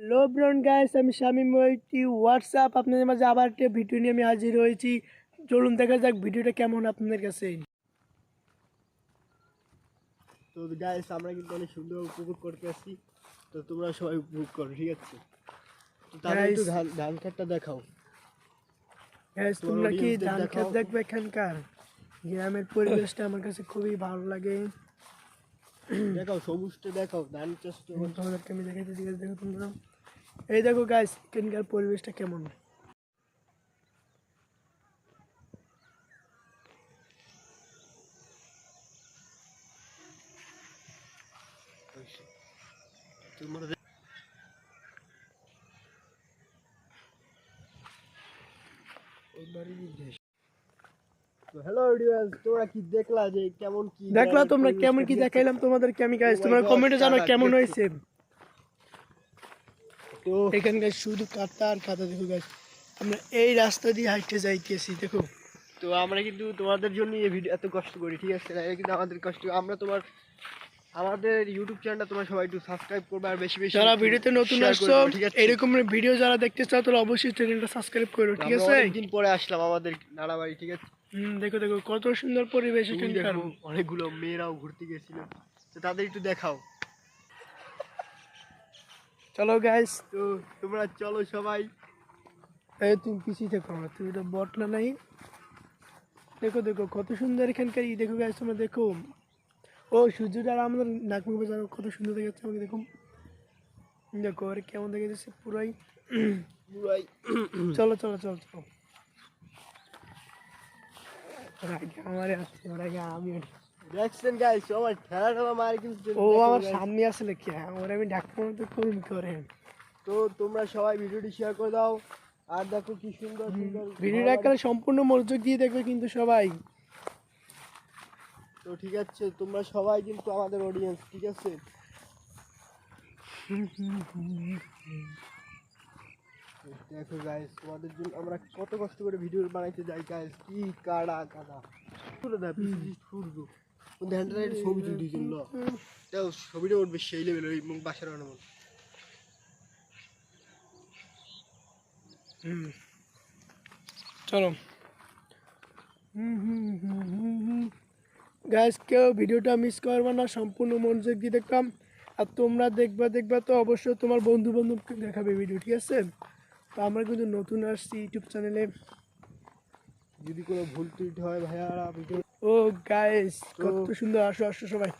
Hello ব্রন guys আমি স্বামী ওইটি হোয়াটসঅ্যাপ আপনাদের মাঝে আবার একটা ভিডিও নিয়ে আমি হাজির হয়েছি। চলুন দেখা যাক ভিডিওটা কেমন আপনাদের কাছে। তো গাইস আমরা কিন্তু অনেক সুন্দর উপভোগ করতে আসছি। তো তোমরা সবাই উপভোগ করো ঠিক আছে? তো তাহলে একটু ধান ধান খেতটা দেখাও। গাইস তোমরা কি ধান। খেত দেখবে এখানকার? গ্রামের পরিবেশটা আমার কাছে খুবই ভালো লাগে। দেখাও সবুজটা দেখাও ধান চাষ তোমাদেরকে আমি দেখাইতে ঠিক আছে দেখো তোমরা। এই দেখো গাইস এখানকার পরিবেশটা কেমন? হ্যালো ভিউয়ার্স তোমরা কি দেখলা যে কেমন কি দেখলা তোমরা কেমন কি দেখাইলাম তোমাদেরকে আমি গাইস my তোমরা কমেন্টে জানাও কেমন হয়েছে। তো এখানকার শুধু কাতা আর কাতা দেখো গাইস আমরা এই রাস্তা দিয়ে হাইটে যাইতেছি দেখো। তো আমরা কিন্তু তোমাদের জন্য এই ভিডিও এত কষ্ট করি ঠিক আছে? এটা কিন্তু আমাদের কষ্ট। আমরা তোমার আমাদের ইউটিউব চ্যানেলটা তোমরা সবাই একটু সাবস্ক্রাইব করবে আর বেশি বেশি যারা ভিডিওতে নতুন আসছো এরকম ভিডিও যারা দেখতে চাও তাহলে অবশ্যই চ্যানেলটা সাবস্ক্রাইব করো ঠিক আছে? অনেকদিন পরে আসলাম আমাদের নাড়াবাড়ি ঠিক আছে? হুম দেখো দেখো কত সুন্দর পরিবেশ দেখো অনেকগুলো মেয়েরাও ঘুরতে গেছিল। তো তাদের একটু দেখাও। চলো গাইস তো তোমরা চলো সবাই। এই তুমি পিছিয়ে দেখো আমার তুমি তো বটলা নাই। দেখো দেখো কত সুন্দর এখানকার ই দেখো গাইস তোমরা দেখো। ও সূর্যটা আর আমাদের নাক মুখ বাজানো কত সুন্দর দেখাচ্ছে আমাকে দেখো। দেখো আর কেমন দেখা যাচ্ছে পুরাই। পুরাই। চলো চলো চলো চলো। আমারে আসছে ওর আগে আমি। দেখছেন গাইস আমার ঠেলা মার কিন্তু ও আমার। সামনে আসলে কি? ওর আমি ডাক্তার মতো করুন করে। তো তোমরা সবাই ভিডিওটি শেয়ার করে দাও। আর দেখো কি সুন্দর সুন্দর ভিডিওটা সম্পূর্ণ মনোযোগ দিয়ে দেখবে কিন্তু সবাই। তো ঠিক আছে তোমরা সবাই কিন্তু আমাদের অডিয়েন্স ঠিক আছে? দেখো গাইস তোমাদের জন্য আমরা কত কষ্ট করে ভিডিও বানাইতে যাই গাইস কি কাড়া কাদা। পুরো দা সূর্য ধ্যানটা একটু ছবি তুলি জন্য তাও ছবিটা উঠবে সেই লেভেল ওই মুখ বাসার চলো। গাইস কেউ ভিডিওটা মিস করবে না সম্পূর্ণ মনোযোগ দিয়ে দেখতাম। আর তোমরা দেখবা দেখবা তো অবশ্যই তোমার বন্ধু বান্ধবকে দেখাবে ভিডিও ঠিক আছে? তো আমরা কিন্তু নতুন আসছি ইউটিউব চ্যানেলে যদি কোনো ভুল ত্রুটি হয় ভাইয়ারা ভিডিও ও গাইস কত সুন্দর আসো আসো সবাই।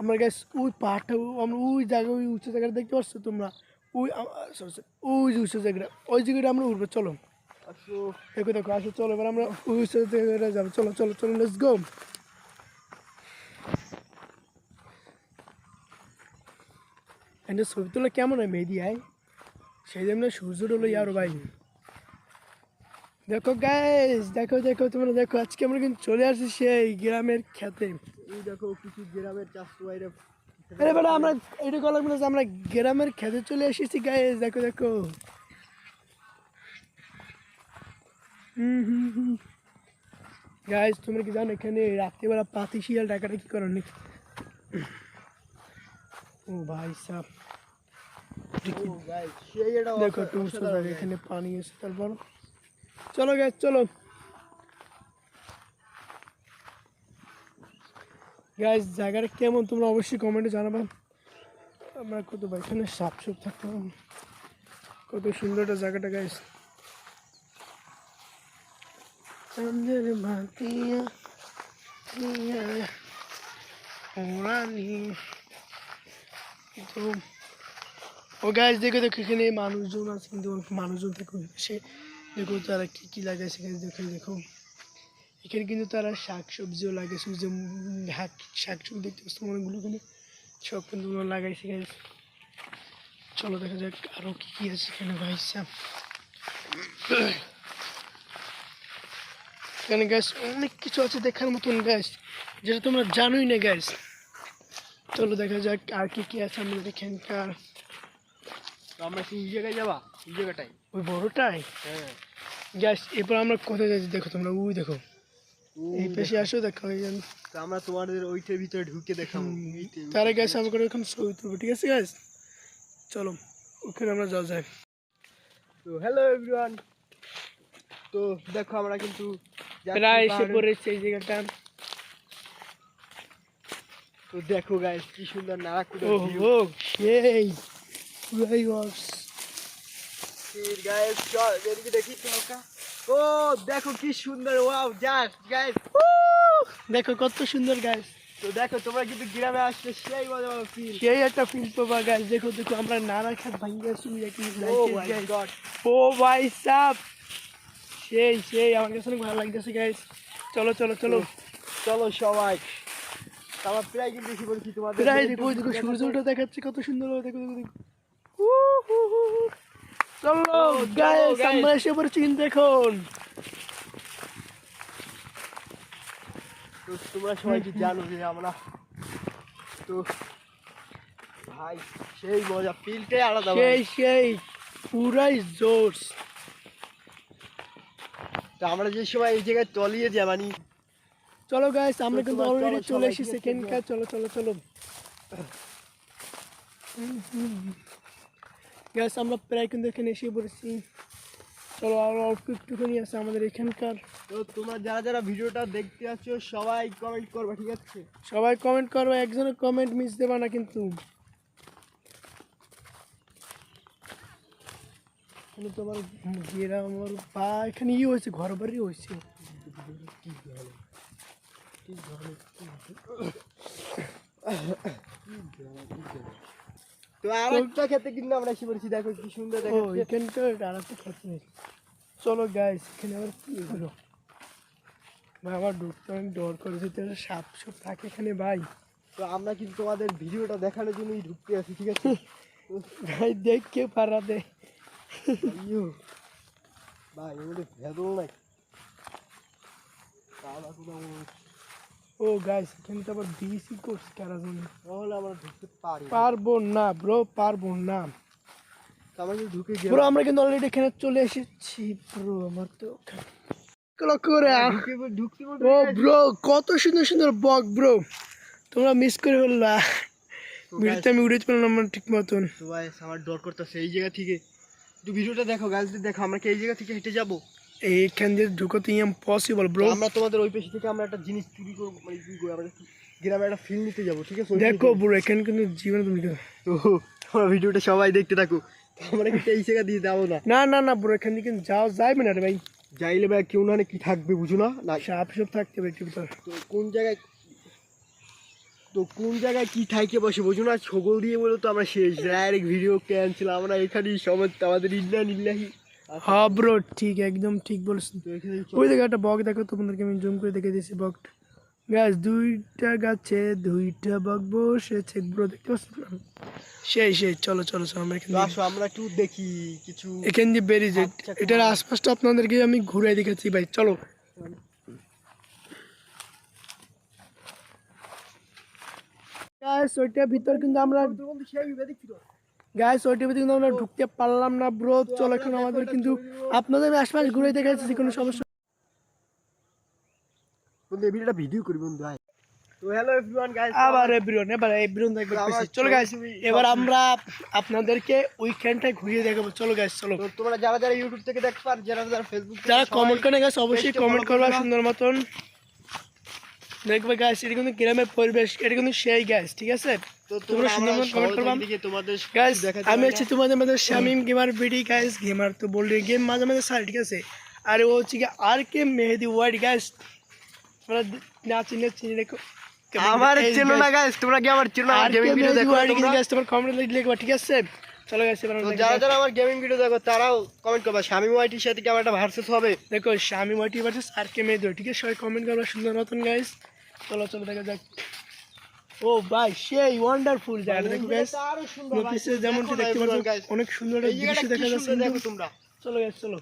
আমরা গাইস ওই পাহাড়টা আমরা ওই জায়গা ওই উঁচু জায়গাটা দেখতে পাচ্ছ তোমরা? ওই ওই যে উঁচু জায়গাটা ওই জায়গাটা আমরা উঠবো চলো। দেখো দেখো আসো চলো এবার আমরা ওই উঁচু জায়গাটা যাব। চলো চলো চলো লেটস গো এটা ছবি তোলা কেমন হয় মেহেদি আয়? সেই জন্য সূর্য ডলো ইয়ার ভাই দেখো গাইস দেখো দেখো তোমরা দেখো আজকে আমরা কিন্তু চলে আসছি সেই গ্রামের খেতে। এই দেখো কিছু গ্রামের চাষ বাইরে আরে বেটা আমরা এটা কলার মনে আমরা গ্রামের খেতে চলে এসেছি গাইস দেখো দেখো। গাইস তোমরা কি জানো এখানে রাত্রিবেলা পাতি শিয়াল ডাকাটা কি করো নাকি? ও ভাই সাহ গাইস সেই দেখো এখানে পানি আছে তারপর চলো গাইস চলো। গাইস জায়গাটা কেমন তোমরা অবশ্যই কমেন্টে জানাবা। আমরা কত ভাই, এখানে সাপ সুপ থাকতো কত সুন্দর একটা জায়গাটা গাইস চন্দ্রের ও গাছ দেখো দেখো, এখানে মানুষজন আছে, কিন্তু মানুষজন দেখো সে দেখো তারা কি কি লাগাইছে গাছ দেখো দেখো। এখানে কিন্তু তারা শাক সবজিও লাগাইছে যে শাক শাক সবজি দেখতে পাচ্ছ অনেকগুলো এখানে সব কিন্তু লাগাইছে গাছ চলো দেখা যাক আরও কি কি আছে এখানে ভাইসা এখানে গ্যাস অনেক কিছু আছে দেখার মতন গ্যাস যেটা তোমরা জানোই না গ্যাস চলো দেখা যাক আর কি কি আছে আমাদের এখানকার। আমরা এই জায়গায় যাবা এই জায়গাটাই ওই বড়টাই হ্যাঁ। গ্যাস এরপর আমরা কোথায় যাচ্ছি দেখো তোমরা ওই দেখো। এই পেশে আসো দেখো তো আমরা তোমাদের ওইটার ভিতরে ঢুকে দেখাবো। তারা গ্যাস আমাকে এখন ছবি তুলবো ঠিক আছে গ্যাস চলো ওখানে আমরা যাওয়া যায় তো হ্যালো এভরিওয়ান তো দেখো আমরা কিন্তু প্রায় এসে। পড়েছে এই জায়গাটা। তো দেখো গাইস কি সুন্দর নারাকুড়া ও ভিউ ও সেই পুরাই ওয়ার্স গাইস চল এদিকে দেখি তো ও দেখো কি সুন্দর ওয়াও জাস্ট গাইস দেখো কত সুন্দর গাছ তো দেখো তোমরা কিন্তু গ্রামে আসলে সেই মজা ফিল সেই একটা ফিল পাবা গাছ দেখো দেখো আমরা নানা খাত ভাঙ্গা শুনি ও মাই গড ও ভাই সাপ সেই সেই আমার কাছে অনেক ভালো লাগতেছে গাইস চলো চলো চলো। চলো সবাই। আমরা প্রায় কিন্তু এসে পড়েছি তোমাদের প্রায় দেখো দেখো সূর্যটা দেখাচ্ছে কত সুন্দর দেখো দেখো দেখো। চলো গাইস। আমরা এসে পড়েছি কিন্তু এখন তো তোমরা সবাই কি জানো যে আমরা তো ভাই সেই মজা ফিলটাই আলাদা সেই সেই পুরাই জোর তো আমরা যে সময় এই জায়গায় তলিয়ে যাই মানে চলো গাইস আমরা কিন্তু অলরেডি চলে এসেছি সেকেন্ড কাজ চলো চলো চলো। গাইস আমরা প্রায় কিন্তু এখানে এসে পড়েছি চলো আর অল্প একটুখানি আছে আমাদের এখানকার। তো তোমরা যারা যারা ভিডিওটা দেখতে আছো সবাই কমেন্ট করবে ঠিক আছে? সবাই কমেন্ট করবে একজনের কমেন্ট মিস দেবা না কিন্তু। এখানে তোমার গেরা আমার পা এখানে ইয়ে হয়েছে ঘর বাড়ি হয়েছে। তো আর একটা খেতে কিন্তু আমরা এসে পড়েছি দেখো কি সুন্দর ও এখানকার আর একটা খেতে চলো গাইস এখানে আবার কি হলো? ভাই আমার ঢুকতে অনেক ডর করেছে তো সাপ সাপ থাকে এখানে ভাই। তো আমরা কিন্তু তোমাদের ভিডিওটা দেখানোর জন্যই ঢুকতে আছি ঠিক আছে? ভাই দেখকে পারাতে ইয়ো ভাই এর মধ্যে ভেদল নাই। ও গাইস এখানে তো আবার বিসি কোর্স কারা জানে? তাহলে আমরা ঢুকতে পারি পারব না ব্রো পারব না। তো আমরা কিন্তু ঢুকে ব্রো আমরা কিন্তু অলরেডি এখানে চলে এসেছি ব্রো আমার তো ও ব্রো কত সুন্দর সুন্দর বক ব্রো তোমরা মিস করে ফেললা। ভিডিওতে আমি উড়ে পেলাম না ঠিক মতন। তো ভাই আমার ডর করতেছে এই জায়গা থেকে। একটু ভিডিওটা দেখো গাছ দেখো আমরা কি এই জায়গা থেকে হেঁটে যাব? এইখান দিয়ে ঢুকো তো ইম্পসিবল ব্রো আমরা তোমাদের ওই পেশি থেকে আমরা একটা জিনিস চুরি করব মানে কি করব আমরা গ্রামে একটা ফিল নিতে যাব ঠিক আছে? দেখো ব্রো এখানে কিন্তু জীবনে তুমি। তো তোমরা ভিডিওটা সবাই দেখতে থাকো। আমরা কিন্তু এই জায়গা দিয়ে যাব না। না না না ব্রো এখান থেকে কিন্তু যাওয়া যাবে না রে ভাই। যাইলে ভাই কেউ না কি থাকবে বুঝো না? না। সাপ সাপ থাকতে হবে একটু ভিতর। তো কোন জায়গায় তো কোন জায়গায় কি থাইকে বসে বুঝো না? ছগল দিয়ে বলে তো আমরা শেষ। ডাইরেক্ট ভিডিও ক্যান্সেল আমরা এখানেই সময় আমাদের ইল্লা নিল্লাহি। হ্যাঁ ব্রো ঠিক একদম ঠিক বলছেন। ওই দেখো একটা বক দেখো তোমাদেরকে আমি জুম করে দেখে দিয়েছি বকটা গাছ দুইটা গাছে দুইটা বক বসেছে ব্রো দেখতে সেই সেই চলো চলো চলো আমরা এখান আসো আমরা একটু দেখি কিছু এখান দিয়ে বেরিয়ে যাই। আচ্ছা, এটার আশপাশটা আপনাদেরকে আমি ঘুরে দেখাচ্ছি ভাই চলো। ওইটার ভিতর কিন্তু আমরা গাছ ওইটার ভিতরে কিন্তু আমরা ঢুকতে পারলাম না ব্রো চলো এখন আমাদের কিন্তু আপনাদের আমি আশপাশ ঘুরে দেখাচ্ছি কোনো সমস্যা বন্ধু এই ভিডিওটা ভিডিও করি বন্ধু আয়। তো হ্যালো এভরিওয়ান গাইস আবার এভরিওয়ান এবার এভরিওয়ান দেখবে। চলো গাইস এবার আমরা আপনাদেরকে উইকেন্ডটাই ঘুরিয়ে দেখাবো। চলো গাইস চলো। তোমরা যারা যারা ইউটিউব থেকে দেখতে পার যারা যারা ফেসবুক যারা কমেন্ট করে গাছ অবশ্যই কমেন্ট করবা। সুন্দর মতন। দেখবে গাছ এটা কিন্তু গ্রামের পরিবেশ এটা কিন্তু সেই গাছ ঠিক আছে? তোমরা তোমরা সুন্দর সুন্দর মতো comment করবা। দিকে তোমাদের গাইস দেখাতে আমি হচ্ছে তোমাদের মধ্যে Shamim gamer BD guys gamer তো বললি গেম মাঝে মাঝে সারি ঠিক আছে? আর ও হচ্ছে কি আর কে মেহেদি ওয়াইড গাইস তোমরা না চিনে চিনে রেখো আমার চেনো না guys, তোমরা কি আমার চেনো না? গেমিং ভিডিও দেখো ওয়াইড তোমরা? তোমার কমেন্ট লিখবা ঠিক আছে? চলো আমরা যারা যারা আমার গেমিং ভিডিও দেখো তারাও কমেন্ট করবা স্বামী ওয়াইটির সাথে কি আমার একটা ভার্সেস হবে? দেখো স্বামী মাটি ভার্সেস আর কে মেহেদি ঠিক আছে? সবাই কমেন্ট করবা সুন্দর মতন গাইস চলো চলো দেখা যাক। ও ভাই সেই ওয়ান্ডারফুল জায়গাটা দেখো গাইস নোটিসে দেখো যেমনটি দেখতে পাচ্ছ অনেক সুন্দর একটা দৃশ্য দেখা যাচ্ছে। দেখো তোমরা। চলো গাইস চলো।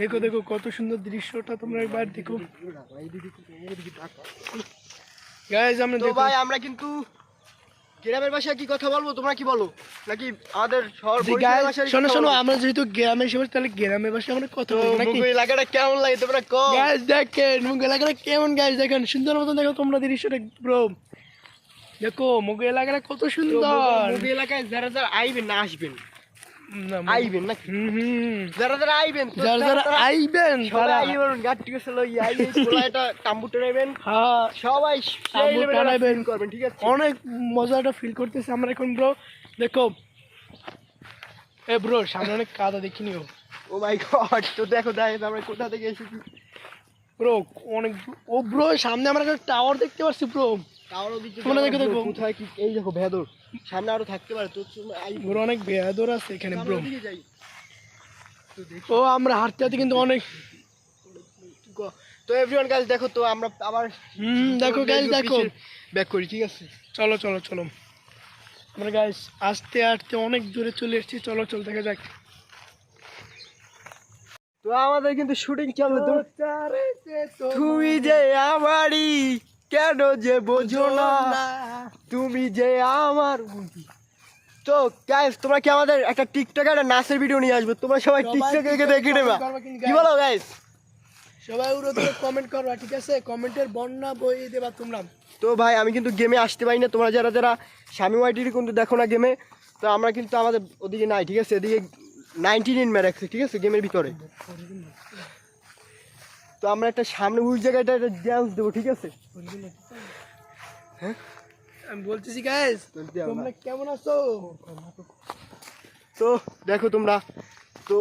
দেখো দেখো কত সুন্দর দৃশ্যটা তোমরা একবার দেখো। গাইজ আমরা তো দেখো। ভাই আমরা কিন্তু গ্রামের ভাষায় কি কথা বলব তোমরা কি বলো? নাকি আমাদের শহর জি বরিশালের guys, ভাষায় শোনো শোনো আমরা যেহেতু তাহলে গ্রামের ভাষায় আমরা কথা বলব নাকি? মুগু এলাকাটা কেমন লাগে তোমরা কম গাইস দেখেন মুগ এলাকাটা কেমন দেখেন সুন্দর মতন দেখো তোমরা দৃশ্যটা ব্রো দেখো মুগ এলাকাটা কত সুন্দর। মুগু এলাকায় যারা যারা আইবেন না আসবেন। আইবেন নাকি। যারা যারা আইবেন যারা যারা আইবেন তারা আইবেন গাড়ি টিকে চলো আই এটা টাম্বুটে নেবেন হ্যাঁ। সবাই টানাবেন। করবেন ঠিক আছে? অনেক মজাটা ফিল করতেছে আমরা এখন ব্রো দেখো। এ ব্রো সামনে অনেক কাদা দেখিনি ও। ও মাই গড তো দেখো দেখো আমরা কোথা থেকে এসেছি? ব্রো অনেক ও ব্রো সামনে আমরা একটা টাওয়ার দেখতে পাচ্ছি ব্রো টাওয়ারও দেখো, দেখো। কোথায় কি? এই দেখো ভেদর সামনে আরও থাকতে পারে তো তোমরা অনেক বেয়াদর আছে এখানে ব্রো। ও আমরা হাঁটতে হাঁটতে কিন্তু অনেক তো এভরিওয়ান গাইস দেখো তো আমরা আবার হুম দেখো গাইস দেখো। ব্যাক করি ঠিক আছে? চলো চলো চলো। আমরা গাইস আস্তে আস্তে অনেক দূরে চলে এসেছি। চলো চল দেখা যাক। তো আমাদের কিন্তু শুটিং চলবে। তো তুমি যে আমারই কেন যে বোঝো না? তুমি যে আমার। তো গাইস তোমরা কি আমাদের একটা টিকটকে একটা নাচের ভিডিও নিয়ে আসবে? তোমরা সবাই টিকটকে দেখে নেবা। কি বলো গাইস সবাই উড়োতে কমেন্ট করবা ঠিক আছে? কমেন্টের বন্যা বইয়ে দেবা তোমরা। তো ভাই আমি কিন্তু গেমে আসতে পারি না। তোমরা যারা যারা স্বামী ওয়াইটির কিন্তু দেখো না গেমে তো আমরা কিন্তু আমাদের ওদিকে নাই ঠিক আছে? এদিকে নাইনটিন ইন রাখছে ঠিক আছে? গেমের ভিতরে। তো আমরা একটা সামনে ওই জায়গাটা একটা ড্যান্স দেবো ঠিক আছে? হ্যাঁ? আমি বলতেছি গাইস তোমরা কেমন আছো? তো দেখো তোমরা তো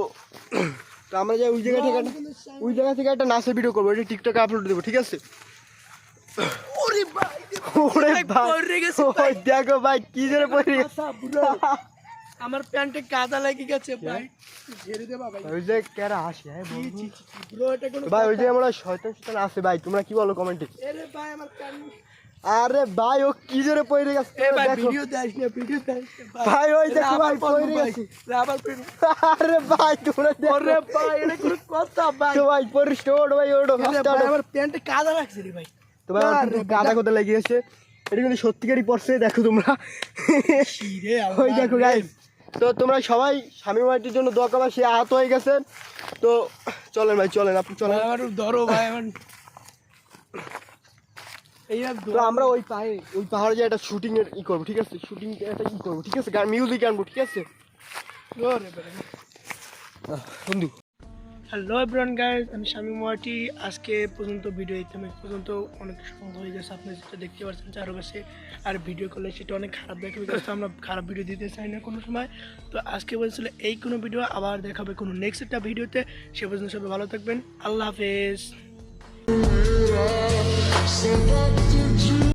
তো আমরা যাই ওই জায়গা থেকে ওই জায়গা থেকে একটা নাচের ভিডিও করব এটা টিকটকে আপলোড দেবো ঠিক আছে? ওরে ভাই ওরে ভাই দেখো ভাই কি জোরে পড়ে গেছে। আমার প্যান্টে কাদা লেগে গেছে ভাই। ঝেড়ে ওই যে কেরা হাসি হ্যাঁ ব্রো এটা কোনো ভাই ওই যে আমরা শয়তান শয়তান আছে ভাই তোমরা কি বলো কমেন্টে ভাই আমার প্যান্ট আরে ভাই ও কি জোরে পড়ে গেছে? এ ভাই ভিডিও দেখ না ভিডিও দেখ ভাই, ওই দেখো ভাই, পড়ে গেছে। পড়ব। আরে ভাই তোমরা দেখো। ওরে ভাই এটা কোনো কথা ভাই। তো ভাই পরিষ্ট ওড়ো ভাই ওড়ো আমার প্যান্টে কাদা লাগছে রে ভাই। তো ভাই আরে কাদা কোথা লেগে গেছে। এটা কিন্তু সত্যিকারই পড়ছে দেখো তোমরা। ওই দেখো। গাইস তো তোমরা সবাই স্বামী মাটির জন্য দোয়া করবা সে আহত হয়ে গেছেন তো চলেন ভাই চলেন আপনি চলেন। আমার ধরো ভাই আমার আর তো আমরা ওই পায়ে ওই পাহাড়ে যে একটা শুটিং এর ই করব ঠিক আছে? শুটিং একটা ই করব ঠিক আছে? গান মিউজিক আনব ঠিক আছে? বন্ধু। হ্যালো এভরিওয়ান গাইজ আমি স্বামী মোয়াটি আজকে পর্যন্ত ভিডিও দিতে পর্যন্ত অনেক সময় হয়ে গেছে আপনি যেটা দেখতে পাচ্ছেন চারো কাছে আর ভিডিও করলে সেটা অনেক খারাপ দেখাবে বিকজ আমরা খারাপ ভিডিও দিতে চাই না কোনো সময়। তো আজকে বলছিল এই কোনো ভিডিও আবার দেখাবে কোনো নেক্সট একটা ভিডিওতে সে পর্যন্ত সবাই ভালো থাকবেন। আল্লাহ হাফেজ। Say that you